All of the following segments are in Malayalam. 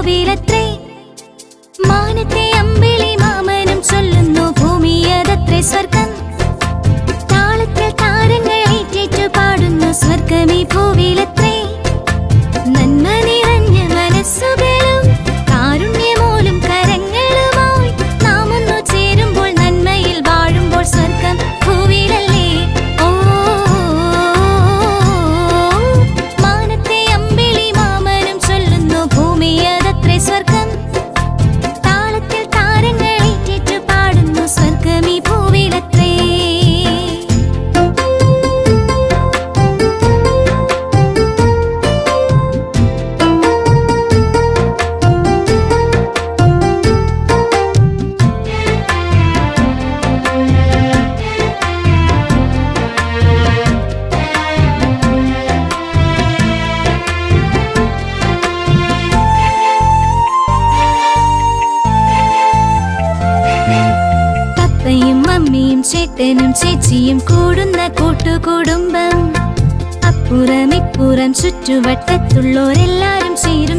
സ്വർഗമീ മാനത്തെ അമ്പിളി മാമനും ചൊല്ലുന്നു ഭൂമിയതത്രേ സ്വർഗം. താളത്തിൽ താരങ്ങൾ ഏറ്റേറ്റു പാടുന്നു സ്വർഗമീ ഭൂവിലത്രേ പപ്പയും മമ്മിയും ചേട്ടനും ചേച്ചിയും കൂടുന്ന കൂട്ടുകുടുംബം. അപ്പുറം ഇപ്പുറം ചുറ്റുവട്ടത്തുള്ളോരെല്ലാരും ചേരും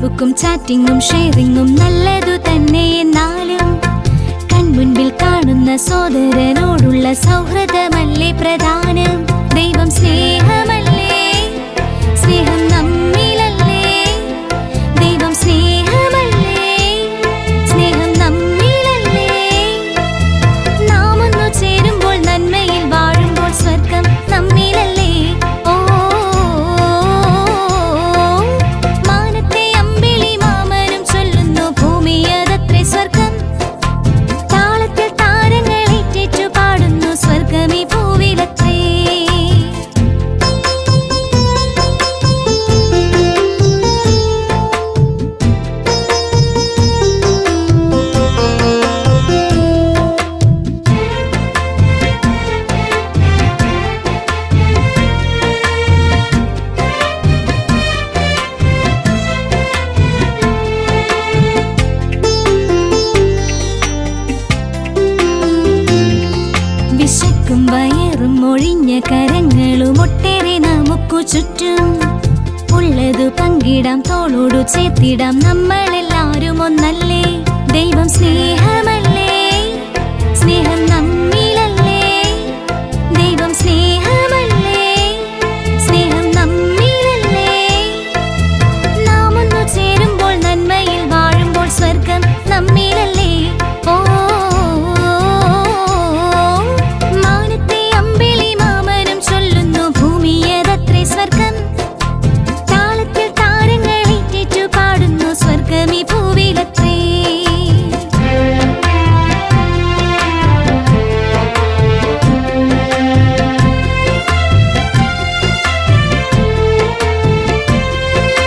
ഫേസ്ബുക്കും ചാറ്റിങ്ങും ഷെയറിങ്ങും നല്ലതു തന്നെ എന്നാലും കൺമുൻപിൽ കാണുന്ന സോദരനോടുള്ള സൗഹൃദമല്ലേ പ്രധാനം? ദൈവം സ്നേഹമല്ലേ? സ്നേഹം ഒഴിഞ്ഞ കരങ്ങളും ഒട്ടേറെ നമുക്കു ചുറ്റും. ഉള്ളതു പങ്കിടാം തോളോടു ചേത്തിടാം. നമ്മളെല്ലാരും ഒന്നല്ലേ? ദൈവം സ്നേഹമ.